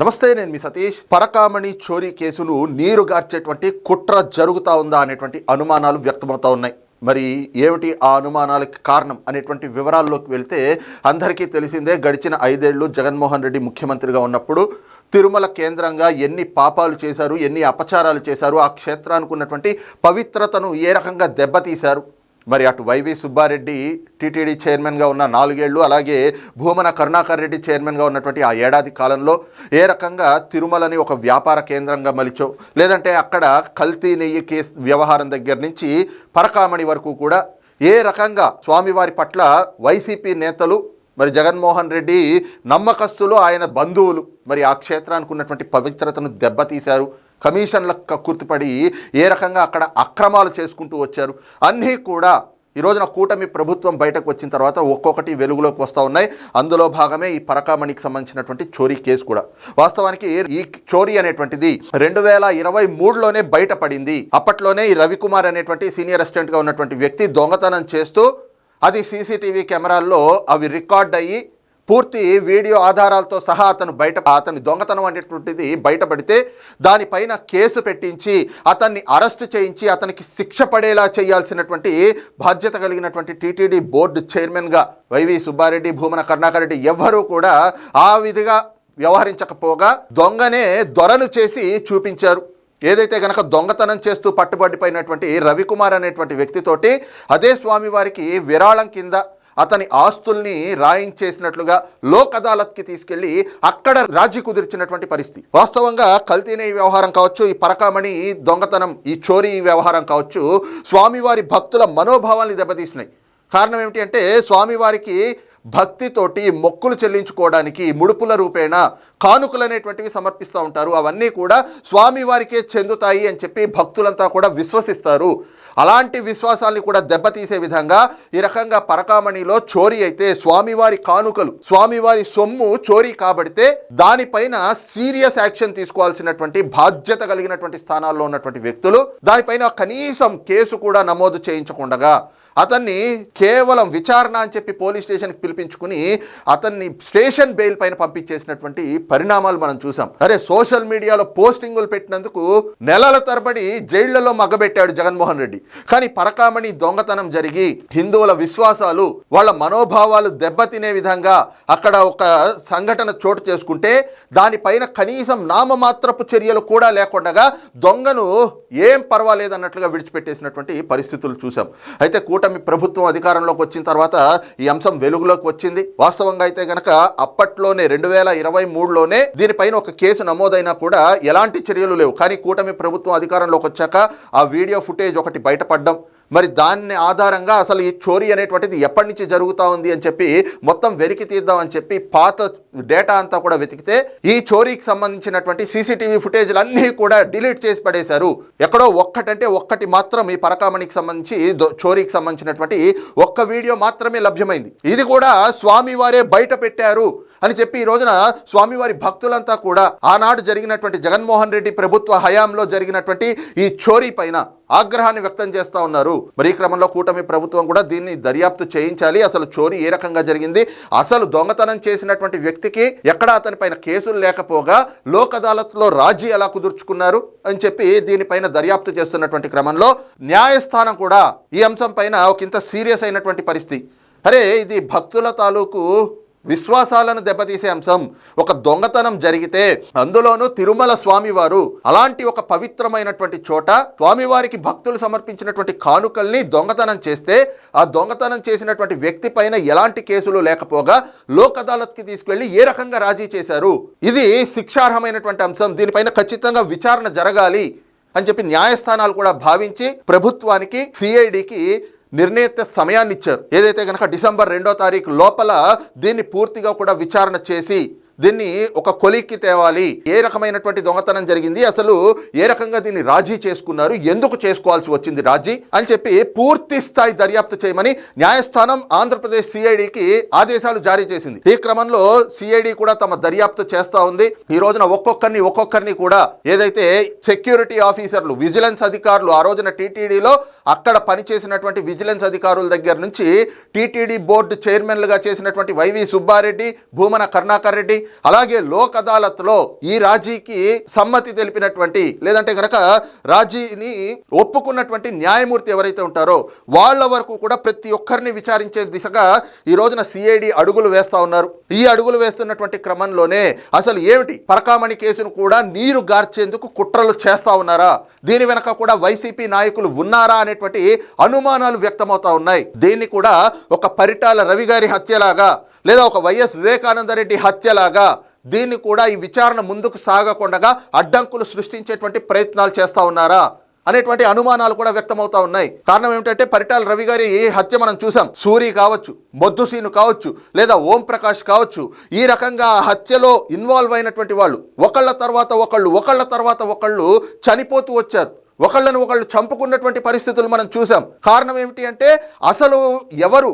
నమస్తే నేను మీ సతీష్. పరకామణి చోరీ కేసును నీరుగార్చేటువంటి కుట్ర జరుగుతా ఉందా అనేటువంటి అనుమానాలు వ్యక్తమవుతా ఉన్నాయి. మరి ఏమిటి ఆ అనుమానాలకు కారణం అనేటువంటి వివరాల్లోకి వెళ్తే అందరికీ తెలిసిందే గడిచిన ఐదేళ్ళు జగన్మోహన్ రెడ్డి ముఖ్యమంత్రిగా ఉన్నప్పుడు తిరుమల కేంద్రంగా ఎన్ని పాపాలు చేశారు ఎన్ని అపచారాలు చేశారు ఆ క్షేత్రానికి ఉన్నటువంటి పవిత్రతను ఏ రకంగా దెబ్బతీశారు మరి అటు వైవి సుబ్బారెడ్డి టీటీడీ చైర్మన్గా ఉన్న నాలుగేళ్ళు అలాగే భూమన కరుణాకర్ రెడ్డి చైర్మన్గా ఉన్నటువంటి ఆ ఏడాది కాలంలో ఏ రకంగా తిరుమలని ఒక వ్యాపార కేంద్రంగా మలిచో లేదంటే అక్కడ కల్తీ నెయ్యి కేసు వ్యవహారం దగ్గర నుంచి పరకామణి వరకు కూడా ఏ రకంగా స్వామివారి పట్ల వైసీపీ నేతలు మరి జగన్మోహన్ రెడ్డి నమ్మకస్తులు ఆయన బంధువులు మరి ఆ క్షేత్రానికి ఉన్నటువంటి పవిత్రతను దెబ్బతీశారు కమిషన్లకు కక్కుర్తిపడి ఏ రకంగా అక్కడ అక్రమాలు చేసుకుంటూ వచ్చారు. అన్నీ కూడా ఈ రోజున కూటమి ప్రభుత్వం బయటకు వచ్చిన తర్వాత ఒక్కొక్కటి వెలుగులోకి వస్తూ ఉన్నాయి. అందులో భాగమే ఈ పరకామణికి సంబంధించినటువంటి చోరీ కేసు కూడా. వాస్తవానికి ఈ చోరీ అనేటువంటిది రెండు వేల ఇరవై మూడులోనే బయటపడింది. అప్పట్లోనే ఈ రవికుమార్ అనేటువంటి సీనియర్ అసిస్టెంట్గా ఉన్నటువంటి వ్యక్తి దొంగతనం చేస్తూ అది సీసీటీవీ కెమెరాల్లో అవి రికార్డ్ అయ్యి పూర్తి వీడియో ఆధారాలతో సహా అతను బయట అతని దొంగతనం అనేటువంటిది బయటపడితే దానిపైన కేసు పెట్టించి అతన్ని అరెస్టు చేయించి అతనికి శిక్ష పడేలా చేయాల్సినటువంటి బాధ్యత కలిగినటువంటి టీటీడీ బోర్డు చైర్మన్గా వైవి సుబ్బారెడ్డి భూమన కరుణాకర్ రెడ్డి ఎవ్వరూ కూడా ఆ విధిగా వ్యవహరించకపోగా దొంగనే దొరను చేసి చూపించారు. ఏదైతే గనక దొంగతనం చేస్తూ పట్టుబడిపోయినటువంటి రవికుమార్ అనేటువంటి వ్యక్తితోటి అదే స్వామివారికి విరాళం కింద అతని ఆస్తుల్ని రాయించేసినట్లుగా లోక్ అదాలత్కి తీసుకెళ్ళి అక్కడ రాజీ కుదిర్చినటువంటి పరిస్థితి. వాస్తవంగా కల్తీనే ఈ వ్యవహారం కావచ్చు ఈ పరకామణి దొంగతనం ఈ చోరీ వ్యవహారం కావచ్చు స్వామివారి భక్తుల మనోభావాల్ని దెబ్బతీసినాయి. కారణం ఏమిటి అంటే స్వామివారికి భక్తితోటి మొక్కులు చెల్లించుకోవడానికి ముడుపుల రూపేణ కానుకలు అనేటువంటివి సమర్పిస్తూ ఉంటారు. అవన్నీ కూడా స్వామివారికే చెందుతాయి అని చెప్పి భక్తులంతా కూడా విశ్వసిస్తారు. అలాంటి విశ్వాసాల్ని కూడా దెబ్బతీసే విధంగా ఈ రకంగా పరకామణిలో చోరీ అయితే స్వామివారి కానుకలు స్వామివారి సొమ్ము చోరీ కాబడితే దానిపైన సీరియస్ యాక్షన్ తీసుకోవాల్సినటువంటి బాధ్యత కలిగినటువంటి స్థానాల్లో ఉన్నటువంటి వ్యక్తులు దానిపైన కనీసం కేసు కూడా నమోదు చేయించకుండా అతన్ని కేవలం విచారణ అని చెప్పి పోలీస్ స్టేషన్కి పిలిపించుకుని అతన్ని స్టేషన్ బెయిల్ పైన పంపించేసినటువంటి పరిణామాలు మనం చూసాం. అరే సోషల్ మీడియాలో పోస్టింగులు పెట్టినందుకు నెలల తరబడి జైళ్ళలో మగ్గబెట్టాడు జగన్మోహన్ రెడ్డి. కానీ పరకామణి దొంగతనం జరిగి హిందువుల విశ్వాసాలు వాళ్ళ మనోభావాలు దెబ్బతినే విధంగా అక్కడ ఒక సంఘటన చోటు చేసుకుంటే దానిపైన కనీసం నామమాత్రపు చర్యలు కూడా లేకుండా దొంగను ఏం పర్వాలేదన్నట్లుగా విడిచిపెట్టేసినటువంటి పరిస్థితులు చూసాం అయితే కూటమి ప్రభుత్వం అధికారంలోకి వచ్చిన తర్వాత ఈ అంశం వెలుగులోకి వచ్చింది. వాస్తవంగా అయితే గనక అప్పట్లోనే రెండు వేల ఇరవై మూడులోనే దీనిపైన ఒక కేసు నమోదైనా కూడా ఎలాంటి చర్యలు లేవు. కానీ కూటమి ప్రభుత్వం అధికారంలోకి వచ్చాక ఆ వీడియో ఫుటేజ్ ఒకటి బయటపడడం. మరి దాన్ని ఆధారంగా అసలు ఈ చోరీ అనేటువంటిది ఎప్పటి నుంచి జరుగుతూ ఉంది అని చెప్పి మొత్తం వెలికి తీద్దామని చెప్పి పాత డేటా అంతా కూడా వెతికితే ఈ చోరీకి సంబంధించినటువంటి సీసీటీవీ ఫుటేజ్లు అన్నీ కూడా డిలీట్ చేసి పడేశారు. ఎక్కడో ఒక్కటంటే ఒక్కటి మాత్రం ఈ పరకామణికి సంబంధించి చోరీకి సంబంధించినటువంటి ఒక్క వీడియో మాత్రమే లభ్యమైంది. ఇది కూడా స్వామివారే బయట పెట్టారు. అని చెప్పి ఈ రోజున స్వామివారి భక్తులంతా కూడా ఆనాడు జరిగినటువంటి జగన్మోహన్ రెడ్డి ప్రభుత్వ హయాంలో జరిగినటువంటి ఈ చోరీ పైన ఆగ్రహాన్ని వ్యక్తం చేస్తూ ఉన్నారు. మరి ఈ క్రమంలో కూటమి ప్రభుత్వం కూడా దీన్ని దర్యాప్తు చేయించాలి. అసలు చోరీ ఏ రకంగా జరిగింది? అసలు దొంగతనం చేసినటువంటి వ్యక్తికి ఎక్కడ అతని పైన కేసులు లేకపోగా లోక్ అదాలత్లో రాజీ ఎలా కుదుర్చుకున్నారు అని చెప్పి దీనిపైన దర్యాప్తు చేస్తున్నటువంటి క్రమంలో న్యాయస్థానం కూడా ఈ అంశం పైన ఒకంత సీరియస్ అయినటువంటి పరిస్థితి. అరే ఇది భక్తుల తాలూకు విశ్వాసాలను దెబ్బతీసే అంశం. ఒక దొంగతనం జరిగితే అందులోనూ తిరుమల స్వామివారు అలాంటి ఒక పవిత్రమైనటువంటి చోట స్వామివారికి భక్తులు సమర్పించినటువంటి కానుకల్ని దొంగతనం చేస్తే ఆ దొంగతనం చేసినటువంటి వ్యక్తి పైన ఎలాంటి కేసులు లేకపోగా లోక్ అదాలత్కి తీసుకెళ్ళి ఏ రకంగా రాజీ చేశారు? ఇది శిక్షార్హమైనటువంటి అంశం. దీనిపైన ఖచ్చితంగా విచారణ జరగాలి అని చెప్పి న్యాయస్థానాలు కూడా భావించి ప్రభుత్వానికి సిఐడికి నిర్ణీత సమయాన్ని ఇచ్చారు ఏదైతే కనుక డిసెంబర్ రెండో తారీఖు లోపల దీన్ని పూర్తిగా కూడా విచారణ చేసి దీన్ని ఒక కొలిక్కి తేవాలి. ఏ రకమైనటువంటి దొంగతనం జరిగింది? అసలు ఏ రకంగా దీన్ని రాజీ చేసుకున్నారు? ఎందుకు చేసుకోవాల్సి వచ్చింది రాజీ? అని చెప్పి పూర్తి స్థాయి దర్యాప్తు చేయమని న్యాయస్థానం ఆంధ్రప్రదేశ్ సిఐడికి ఆదేశాలు జారీ చేసింది. ఈ క్రమంలో సిఐడి కూడా తమ దర్యాప్తు చేస్తా ఉంది. ఈ రోజున ఒక్కొక్కరిని ఒక్కొక్కరిని కూడా ఏదైతే సెక్యూరిటీ ఆఫీసర్లు విజిలెన్స్ అధికారులు ఆ రోజున టీటీడీలో అక్కడ పనిచేసినటువంటి విజిలెన్స్ అధికారుల దగ్గర నుంచి టీటీడీ బోర్డు చైర్మన్లుగా చేసినటువంటి వైవి సుబ్బారెడ్డి భూమన కరుణాకర్ రెడ్డి అలాగే లోక్ అదాలత్లో ఈ రాజీకి సమ్మతి తెలిపినటువంటి లేదంటే గనక రాజీని ఒప్పుకున్నటువంటి న్యాయమూర్తి ఎవరైతే ఉంటారో వాళ్ళ వరకు కూడా ప్రతి ఒక్కరిని విచారించే దిశగా ఈ రోజున సిఐడి అడుగులు వేస్తా ఉన్నారు. ఈ అడుగులు వేస్తున్నటువంటి క్రమంలోనే అసలు ఏమిటి? పరకామణి కేసును కూడా నీరు గార్చేందుకు కుట్రలు చేస్తా ఉన్నారా? దీని వెనక కూడా వైసీపీ నాయకులు ఉన్నారా అనేటువంటి అనుమానాలు వ్యక్తమవుతా ఉన్నాయి. దీన్ని కూడా ఒక పరిటాల రవి గారి హత్యలాగా లేదా ఒక వైఎస్ వివేకానందరెడ్డి హత్యలాగా దీన్ని కూడా ఈ విచారణ ముందుకు సాగకుండా అడ్డంకులు సృష్టించేటువంటి ప్రయత్నాలు చేస్తూ ఉన్నారా అనేటువంటి అనుమానాలు కూడా వ్యక్తమవుతా ఉన్నాయి. కారణం ఏమిటంటే పరిటాల రవి గారి హత్య మనం చూసాం. సూరి కావచ్చు మొద్దుసీను కావచ్చు లేదా ఓం ప్రకాష్ కావచ్చు ఈ రకంగా ఆ హత్యలో ఇన్వాల్వ్ అయినటువంటి వాళ్ళు ఒకళ్ళ తర్వాత ఒకళ్ళు ఒకళ్ళ తర్వాత ఒకళ్ళు చనిపోతూ వచ్చారు. ఒకళ్ళను ఒకళ్ళు చంపుకున్నటువంటి పరిస్థితులు మనం చూసాం కారణం ఏమిటి అంటే అసలు ఎవరు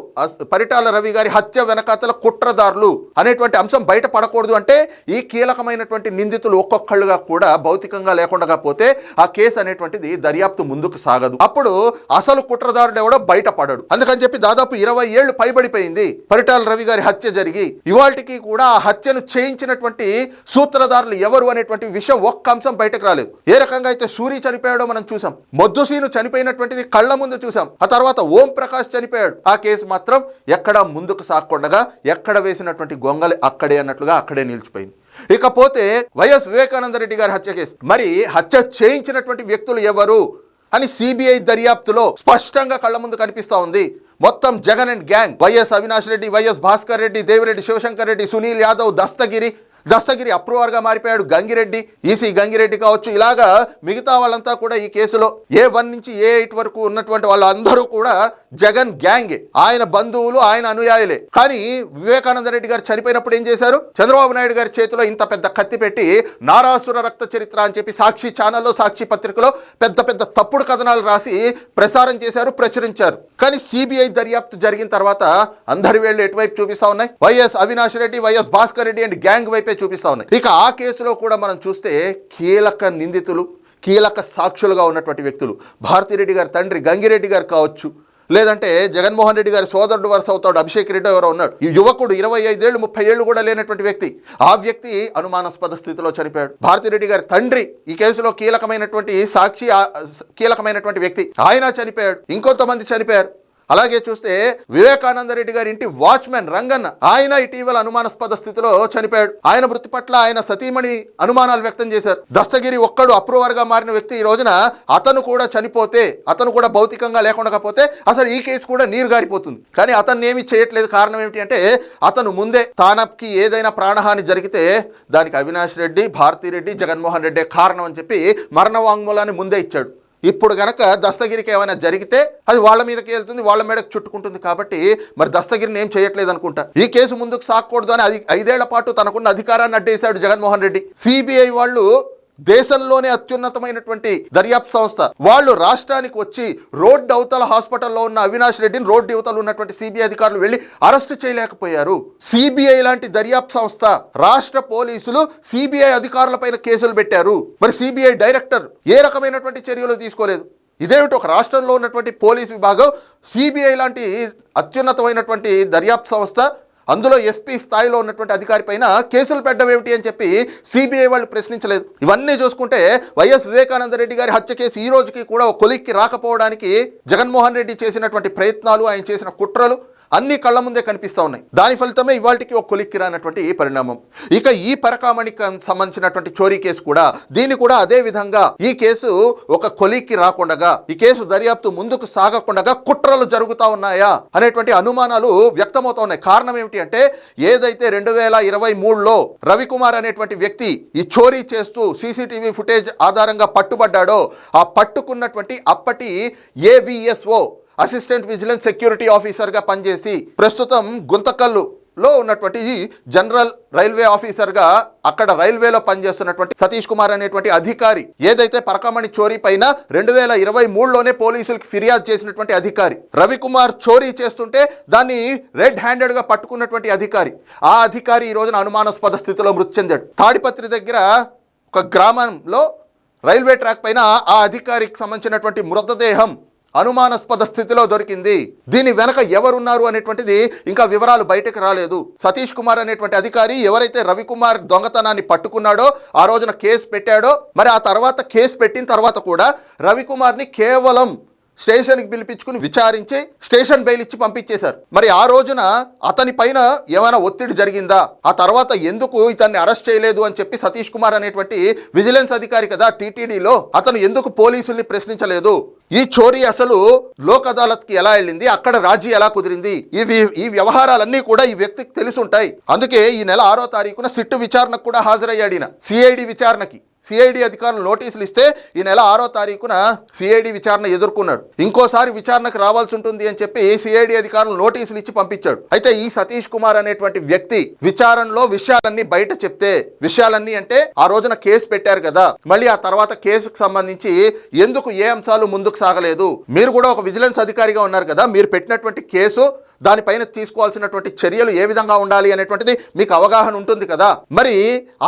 పరిటాల రవి గారి హత్య వెనకాతల కుట్రదారులు అనేటువంటి అంశం బయట పడకూడదు అంటే ఈ కీలకమైనటువంటి నిందితులు ఒక్కొక్కళ్ళుగా కూడా భౌతికంగా లేకుండా పోతే ఆ కేసు అనేటువంటిది దర్యాప్తు ముందుకు సాగదు. అప్పుడు అసలు కుట్రదారుడు ఎవడో బయటపడడు అందుకని చెప్పి దాదాపు ఇరవై ఏళ్ళు పైబడిపోయింది పరిటాల రవి గారి హత్య జరిగి ఇవాళకి కూడా ఆ హత్యను చేయించినటువంటి సూత్రధారులు ఎవరు అనేటువంటి విషయం ఒక్క అంశం బయటకు రాలేదు. ఏ రకంగా అయితే సూరి చనిపోయడం మనం చూసాం. మొద్దుసీను చనిపోయినటువంటిది కళ్ళ ముందు చూసాం. ఆ తర్వాత ఓం ప్రకాష్ చనిపోయాడు. ఆ కేసు మాత్రం ఎక్కడ ముందుకు సాగకుండగా ఎక్కడ వేసినటువంటి గొంగలి అక్కడే అన్నట్లుగా అక్కడే నిలిచిపోయింది. ఇకపోతే వైఎస్ వివేకానంద రెడ్డి గారి హత్య కేసు. మరి హత్య చేయించినటువంటి వ్యక్తులు ఎవరు అని సిబిఐ దర్యాప్తులో స్పష్టంగా కళ్ళ ముందు కనిపిస్తా ఉంది. మొత్తం Jagan and gang. YS Avinash Reddy YS Bhaskar Reddy Devireddy Shivashankar Reddy Sunil Yadav Dastagiri Dastagiri అప్రూవర్గా మారిపోయాడు. గంగిరెడ్డి ఈసీ గంగిరెడ్డి కావచ్చు. ఇలాగా మిగతా వాళ్ళంతా కూడా ఈ కేసులో ఏ వన్ నుంచి ఏ ఎయిట్ వరకు ఉన్నటువంటి వాళ్ళందరూ కూడా జగన్ గ్యాంగే. ఆయన బంధువులు ఆయన అనుయాయులే. కానీ వివేకానంద రెడ్డి గారు చనిపోయినప్పుడు ఏం చేశారు? చంద్రబాబు నాయుడు గారి చేతిలో ఇంత పెద్ద కత్తి పెట్టి నారాసుర రక్త చరిత్ర అని చెప్పి సాక్షి ఛానల్లో సాక్షి పత్రికలో పెద్ద పెద్ద తప్పుడు కథనాలు రాసి ప్రసారం చేశారు ప్రచురించారు. కానీ సిబిఐ దర్యాప్తు జరిగిన తర్వాత అందరి వేళ్ళు ఎటువైపు చూపిస్తా ఉన్నాయి? YS Avinash Reddy YS Bhaskar Reddy and gang వైపే చూపిస్తా ఉన్నాయి. ఇక ఆ కేసులో కూడా మనం చూస్తే కీలక నిందితులు కీలక సాక్షులుగా ఉన్నటువంటి వ్యక్తులు. భారతిరెడ్డి గారి తండ్రి గంగిరెడ్డి గారు కావచ్చు. లేదంటే జగన్మోహన్ రెడ్డి గారి సోదరుడు వరుస అవుతాడు. అభిషేక్ రెడ్డి ఎవరో ఉన్నాడు. ఈ యువకుడు ఇరవై ఐదేళ్ళు ముప్పై ఏళ్ళు కూడా లేనటువంటి వ్యక్తి. ఆ వ్యక్తి అనుమానాస్పద స్థితిలో చనిపోయాడు. భారతిరెడ్డి గారి తండ్రి ఈ కేసులో కీలకమైనటువంటి సాక్షి ఆ- కీలకమైనటువంటి వ్యక్తి. ఆయన చనిపోయాడు. ఇంకొంతమంది చనిపోయారు. అలాగే చూస్తే వివేకానంద రెడ్డి గారి ఇంటి వాచ్మెన్ రంగన్న ఆయన ఇటీవల అనుమానాస్పద స్థితిలో చనిపోయాడు. ఆయన మృతి పట్ల ఆయన సతీమణి అనుమానాలు వ్యక్తం చేశారు. దస్తగిరి ఒక్కడు అప్రూవర్గా మారిన వ్యక్తి ఈ రోజున అతను కూడా చనిపోతే అతను కూడా భౌతికంగా లేకుండా పోతే అసలు ఈ కేసు కూడా నీరు గారిపోతుంది. కానీ అతన్ని ఏమి చేయట్లేదు. కారణం ఏమిటి అంటే అతను ముందే తానకి ఏదైనా ప్రాణహాని జరిగితే దానికి అవినాష్ రెడ్డి భారతిరెడ్డి జగన్మోహన్ రెడ్డి కారణం అని చెప్పి మరణ వాంగ్మూలాన్ని ముందే ఇచ్చాడు. ఇప్పుడు గనక దస్తగిరికి ఏమైనా జరిగితే అది వాళ్ళ మీదకి వెళ్తుంది వాళ్ళ మీదకి చుట్టుకుంటుంది కాబట్టి మరి దస్తగిరిని ఏం చేయట్లేదు అనుకుంటా. ఈ కేసు ముందుకు సాగకూడదు అని అది ఐదేళ్ళ పాటు తనకున్న అధికారాన్ని అడ్డేశాడు జగన్మోహన్ రెడ్డి. సిబిఐ వాళ్ళు దేశంలోనే అత్యున్నతమైనటువంటి దర్యాప్తు సంస్థ. వాళ్ళు రాష్ట్రానికి వచ్చి రోడ్డు అవతల హాస్పిటల్లో ఉన్న అవినాష్ రెడ్డిని రోడ్డు అవతల ఉన్నటువంటి సిబిఐ అధికారులు వెళ్ళి అరెస్ట్ చేయలేకపోయారు. సిబిఐ లాంటి దర్యాప్తు సంస్థ రాష్ట్ర పోలీసులు సిబిఐ అధికారులపైన కేసులు పెట్టారు. మరి సిబిఐ డైరెక్టర్ ఏ రకమైనటువంటి చర్యలు తీసుకోలేదు? ఇదేమిటి ఒక రాష్ట్రంలో ఉన్నటువంటి పోలీసు విభాగం? సిబిఐ లాంటి అత్యున్నతమైనటువంటి దర్యాప్తు సంస్థ అందులో ఎస్పీ స్థాయిలో ఉన్నటువంటి అధికారి పైన కేసులు పెట్టడం ఏమిటి అని చెప్పి సిబిఐ వాళ్ళు ప్రశ్నించలేదు. ఇవన్నీ చూసుకుంటే వైఎస్ వివేకానంద రెడ్డి గారి హత్య కేసు ఈ రోజుకి కూడా ఒక కొలిక్కి రాకపోవడానికి జగన్మోహన్ రెడ్డి చేసినటువంటి ప్రయత్నాలు ఆయన చేసిన కుట్రలు అన్ని కళ్ళ ముందే కనిపిస్తూ ఉన్నాయి. దాని ఫలితమే ఇవాళకి ఒక కొలిక్కి రానటువంటి ఈ పరిణామం. ఇక ఈ పరకామణికి సంబంధించినటువంటి చోరీ కేసు కూడా దీన్ని కూడా అదే విధంగా ఈ కేసు ఒక కొలిక్కి రాకుండా ఈ కేసు దర్యాప్తు ముందుకు సాగకుండా కుట్రలు జరుగుతా ఉన్నాయా అనేటువంటి అనుమానాలు వ్యక్తమవుతా ఉన్నాయి. కారణం ఏమిటి అంటే ఏదైతే రెండు వేల ఇరవై మూడులో రవికుమార్ అనేటువంటి వ్యక్తి ఈ చోరీ చేస్తూ సీసీటీవీ ఫుటేజ్ ఆధారంగా పట్టుబడ్డాడో ఆ పట్టుకున్నటువంటి అప్పటి ఏవిఎస్ఓ అసిస్టెంట్ విజిలెన్స్ సెక్యూరిటీ ఆఫీసర్గా పనిచేసి ప్రస్తుతం గుంతకల్లు లో ఉన్నటువంటి జనరల్ రైల్వే ఆఫీసర్గా అక్కడ రైల్వేలో పనిచేస్తున్నటువంటి సతీష్ కుమార్ అనేటువంటి అధికారి ఏదైతే పరకమణి చోరీ పైన రెండు వేల ఇరవై మూడులోనే పోలీసులకు ఫిర్యాదు చేసినటువంటి అధికారి రవికుమార్ చోరీ చేస్తుంటే దాన్ని రెడ్ హ్యాండెడ్గా పట్టుకున్నటువంటి అధికారి ఆ అధికారి ఈ రోజున అనుమానాస్పద స్థితిలో మృతి చెందాడు. తాడిపత్రి దగ్గర ఒక గ్రామంలో రైల్వే ట్రాక్ పైన ఆ అధికారికి సంబంధించినటువంటి మృతదేహం అనుమానాస్పద స్థితిలో దొరికింది. దీని వెనక ఎవరున్నారు అనేటువంటిది ఇంకా వివరాలు బయటకు రాలేదు. సతీష్ కుమార్ అనేటువంటి అధికారి ఎవరైతే రవికుమార్ దొంగతనాన్ని పట్టుకున్నాడో ఆ రోజున కేసు పెట్టాడో మరి ఆ తర్వాత కేసు పెట్టిన తర్వాత కూడా రవికుమార్ని కేవలం స్టేషన్కి పిలిపించుకుని విచారించి స్టేషన్ బెయిల్ ఇచ్చి పంపించేశారు. మరి ఆ రోజున అతని పైన ఏమైనా ఒత్తిడి జరిగిందా? ఆ తర్వాత ఎందుకు ఇతన్ని అరెస్ట్ చేయలేదు అని చెప్పి సతీష్ కుమార్ అనేటువంటి విజిలెన్స్ అధికారి కదా టీటీడీలో అతను ఎందుకు పోలీసుల్ని ప్రశ్నించలేదు? ఈ చోరీ అసలు లోక్ అదాలత్కి ఎలా వెళ్ళింది? అక్కడ రాజీ ఎలా కుదిరింది? ఇవి ఈ వ్యవహారాలన్నీ కూడా ఈ వ్యక్తికి తెలిసి ఉంటాయి అందుకే ఈ నెల ఆరో తారీఖున సిట్టు విచారణకు కూడా హాజరయ్యాడిన సిఐడి విచారణకి. సిఐడి అధికారులు నోటీసులు ఇస్తే ఈ నెల ఆరో తారీఖున సిఐడి విచారణ ఎదుర్కొన్నాడు. ఇంకోసారి విచారణకు రావాల్సి ఉంటుంది అని చెప్పి సిఐడి అధికారులు నోటీసులు ఇచ్చి పంపించాడు. అయితే ఈ సతీష్ కుమార్ అనేటువంటి వ్యక్తి విచారణలో విషయాలన్నీ బయట చెప్తే విషయాలన్నీ అంటే ఆ రోజున కేసు పెట్టారు కదా మళ్ళీ ఆ తర్వాత కేసుకు సంబంధించి ఎందుకు ఏ అంశాలు ముందుకు సాగలేదు మీరు కూడా ఒక విజిలెన్స్ అధికారిగా ఉన్నారు కదా మీరు పెట్టినటువంటి కేసు దానిపైన తీసుకోవాల్సినటువంటి చర్యలు ఏ విధంగా ఉండాలి అనేటువంటిది మీకు అవగాహన ఉంటుంది కదా మరి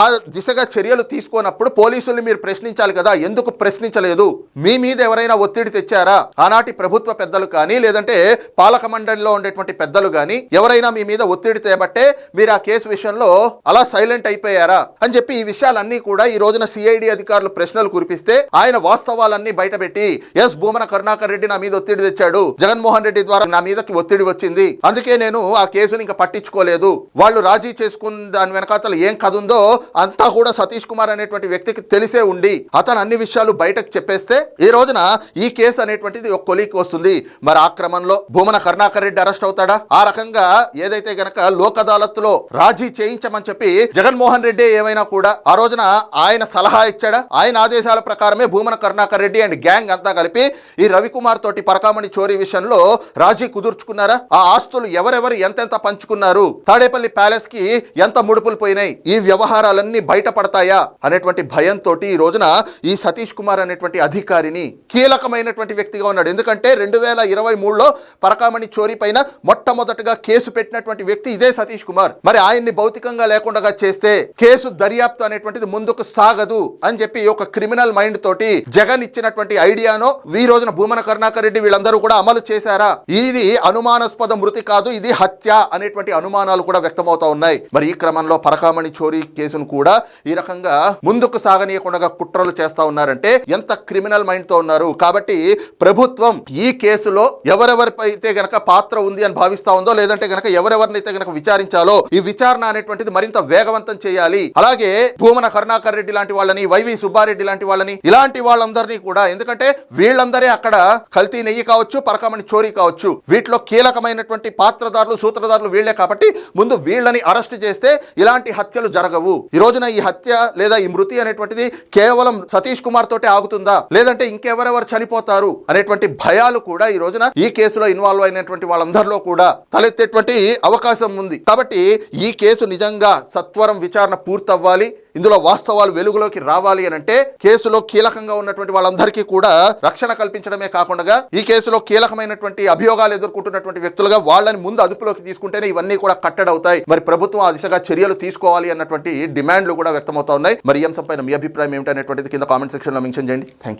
ఆ దిశగా చర్యలు తీసుకోనప్పుడు పోలీసుల్ని మీరు ప్రశ్నించాలి కదా? ఎందుకు ప్రశ్నించలేదు? మీ మీద ఎవరైనా ఒత్తిడి తెచ్చారా? ఆనాటి ప్రభుత్వ పెద్దలు కానీ లేదంటే పాలక మండలిలో ఉండేటువంటి పెద్దలు కానీ ఎవరైనా మీ మీద ఒత్తిడి తేబట్టే మీరు ఆ కేసు విషయంలో అలా సైలెంట్ అయిపోయారా? అని చెప్పి ఈ విషయాలన్నీ కూడా ఈ రోజున సిఐడి అధికారులు ప్రశ్నలు కురిపిస్తే ఆయన వాస్తవాలన్నీ బయటపెట్టి ఎస్ భూమన కరుణాకర్ రెడ్డి నా మీద ఒత్తిడి తెచ్చాడు. జగన్మోహన్ రెడ్డి ద్వారా నా మీదకి ఒత్తిడి వచ్చింది. అందుకే నేను ఆ కేసుని ఇంకా పట్టించుకోలేదు. వాళ్ళు రాజీ చేసుకున్న దాని వెనకాతల ఏం కదుందో అంతా కూడా సతీష్ కుమార్ అనేటువంటి వ్యక్తికి తెలిసే ఉండి అతను అన్ని విషయాలు బయటకు చెప్పేస్తే ఈ రోజున ఈ కేసు అనేటువంటిది ఒక కొలికి వస్తుంది. మరి ఆ క్రమంలో భూమన కరుణాకర్ రెడ్డి అరెస్ట్ అవుతాడా? ఆ రకంగా ఏదైతే గనక లోక్ అదాలత్లో రాజీ చేయించమని చెప్పి జగన్మోహన్ రెడ్డి ఏమైనా కూడా ఆ రోజున ఆయన సలహా ఇచ్చాడా? ఆయన ఆదేశాల ప్రకారమే భూమన కరుణాకర్ రెడ్డి అండ్ గ్యాంగ్ అంతా కలిపి ఈ రవికుమార్ తోటి పరకామణి చోరీ విషయంలో రాజీ కుదుర్చుకున్నారా? ఆ ఆస్తులు ఎవరెవరు ఎంతెంత పంచుకున్నారు? తాడేపల్లి ప్యాలెస్కి ఎంత ముడుపులు పోయినాయి? ఈ వ్యవహారాలన్నీ బయటపడతాయా? అనేటువంటి భయం భయంతో ఈ రోజున ఈ సతీష్ కుమార్ అనేటువంటి అధికారిని కీలకమైనటువంటి వ్యక్తిగా ఉన్నాడు. ఎందుకంటే రెండు వేల ఇరవై మూడులో పరకామణి చోరీ పైన మొట్టమొదటగా కేసు పెట్టినటువంటి వ్యక్తి ఇదే సతీష్ కుమార్. మరి ఆయన్ని భౌతికంగా లేకుండా చేస్తే కేసు దర్యాప్తు అనేటువంటిది ముందుకు సాగదు అని చెప్పి ఒక క్రిమినల్ మైండ్ తోటి జగన్ ఇచ్చినటువంటి ఐడియాను ఈ రోజున భూమన కరుణాకర్ రెడ్డి వీళ్ళందరూ కూడా అమలు చేశారా? ఇది అనుమానాస్పద మృతి కాదు ఇది హత్య అనేటువంటి అనుమానాలు కూడా వ్యక్తమవుతా ఉన్నాయి. మరి ఈ క్రమంలో పరకామణి చోరీ కేసును కూడా ఈ రకంగా ముందుకు సాగ సాగనీయకుండా కుట్రలు చేస్తా ఉన్నారంటే ఎంత క్రిమినల్ మైండ్తో ఉన్నారు. కాబట్టి ప్రభుత్వం ఈ కేసులో ఎవరెవరిపైతే గనక పాత్ర ఉంది అని భావిస్తా ఉందో లేదంటే గనక ఎవరెవరినైతే గనక విచారించాలో ఈ విచారణ అనేటువంటిది మరింత వేగవంతం చేయాలి. అలాగే భూమన కరుణాకర్ రెడ్డి లాంటి వాళ్ళని వైవి సుబ్బారెడ్డి లాంటి వాళ్ళని ఇలాంటి వాళ్ళందరినీ కూడా ఎందుకంటే వీళ్ళందరే అక్కడ కల్తీ నెయ్యి కావచ్చు పరకమని చోరీ కావచ్చు వీటిలో కీలకమైనటువంటి పాత్రదారులు సూత్రధారులు వీళ్ళే కాబట్టి ముందు వీళ్ళని అరెస్ట్ చేస్తే ఇలాంటి హత్యలు జరగవు. ఈ రోజున ఈ హత్య లేదా ఈ మృతి అనేటువంటిది కేవలం సతీష్ కుమార్ తోటే ఆగుతుందా? లేదంటే ఇంకెవరెవరు చనిపోతారు? అనేటువంటి భయాలు కూడా ఈ రోజున ఈ కేసులో ఇన్వాల్వ్ అయినటువంటి వాళ్ళందరిలో కూడా తలెత్తేటువంటి అవకాశం ఉంది. కాబట్టి ఈ కేసు నిజంగా సత్వరం విచారణ పూర్తవ్వాలి. ఇందులో వాస్తవాలు వెలుగులోకి రావాలి అని అంటే కేసులో కీలకంగా ఉన్నటువంటి వాళ్ళందరికీ కూడా రక్షణ కల్పించడమే కాకుండా ఈ కేసులో కీలకమైనటువంటి అభియోగాలు ఎదుర్కొంటున్నటువంటి వ్యక్తులుగా వాళ్ళని ముందు అదుపులోకి తీసుకుంటేనే ఇవన్నీ కూడా కట్టడవుతాయి మరి ప్రభుత్వం ఆ దిశగా చర్యలు తీసుకోవాలి అన్నటువంటి డిమాండ్లు కూడా వ్యక్తమవుతా ఉన్నాయి. మరి ఈ అంశంపైన మీ అభిప్రాయం ఏమిటనేటువంటిది కింద కామెంట్ సెక్షన్లో మెన్షన్ చేయండి. Thank you